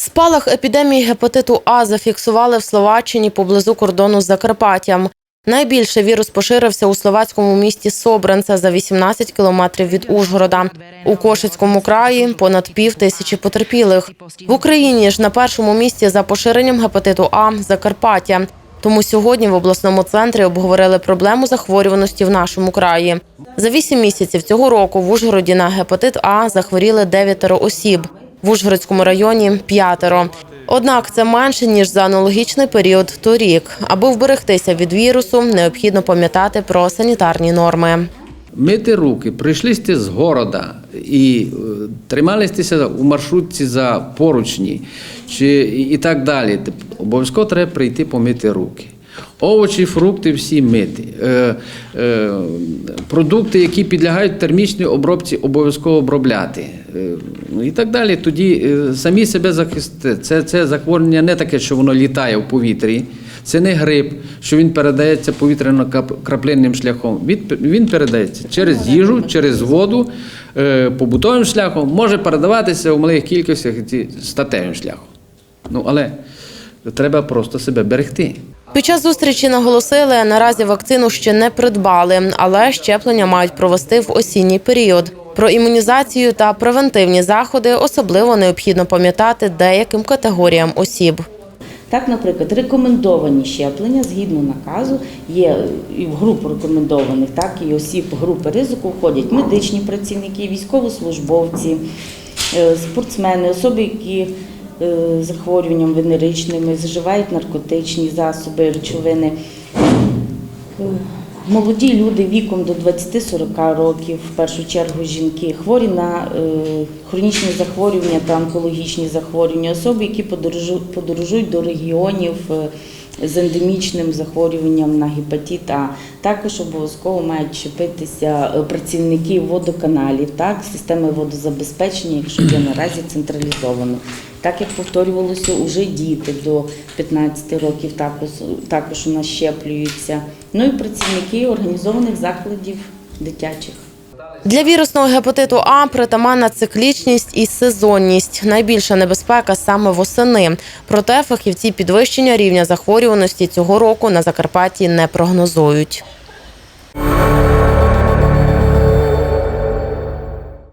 Спалах епідемії гепатиту А зафіксували в Словаччині поблизу кордону з Закарпаттям. Найбільше вірус поширився у словацькому місті Собранце за 18 кілометрів від Ужгорода. У Кошицькому краї понад пів тисячі потерпілих. В Україні ж на першому місці за поширенням гепатиту А Закарпаття. Тому сьогодні в обласному центрі обговорили проблему захворюваності в нашому краї. За вісім місяців цього року в Ужгороді на гепатит А захворіли дев'ятеро осіб. В Ужгородському районі п'ятеро. Однак це менше ніж за аналогічний період торік. Аби вберегтися від вірусу, необхідно пам'ятати про санітарні норми. Мити руки, прийшли сте з города і е, трималися у маршрутці за поручні чи, і, так далі. Обов'язково треба прийти помити руки. Овочі, фрукти всі мити. Е, е, продукти, які підлягають термічній обробці, обов'язково обробляти. Е, ну і так далі. Тоді е, самі себе захистити. Це, це захворювання не таке, що воно літає в повітрі. Це не грип, що він передається повітряно-краплинним шляхом. Він, він передається через їжу, через воду, е, побутовим шляхом, може передаватися у малих кількостях статевим шляхом. Ну, але треба просто себе берегти. Під час зустрічі наголосили, наразі вакцину ще не придбали, але щеплення мають провести в осінній період. Про імунізацію та превентивні заходи особливо необхідно пам'ятати деяким категоріям осіб. Так, наприклад, рекомендовані щеплення згідно наказу є і в групу рекомендованих, так і осіб групи ризику входять медичні працівники, військовослужбовці, е, спортсмени, особи, які е, з захворюванням венеричними, зживають наркотичні засоби, речовини. Молоді люди віком до 20-40 років, в першу чергу жінки, хворі на е, хронічні захворювання та онкологічні захворювання, особи, які подорожують до регіонів е, з ендемічним захворюванням на гепатит А. Також обов'язково мають щепитися е, працівники водоканалів, так, системи водозабезпечення, якщо є наразі централізовано. Так як повторювалося, уже діти до 15 років також, також у нас щеплюються. Ну і працівники організованих закладів дитячих. Для вірусного гепатиту А притаманна циклічність і сезонність. Найбільша небезпека саме восени. Проте фахівці підвищення рівня захворюваності цього року на Закарпатті не прогнозують.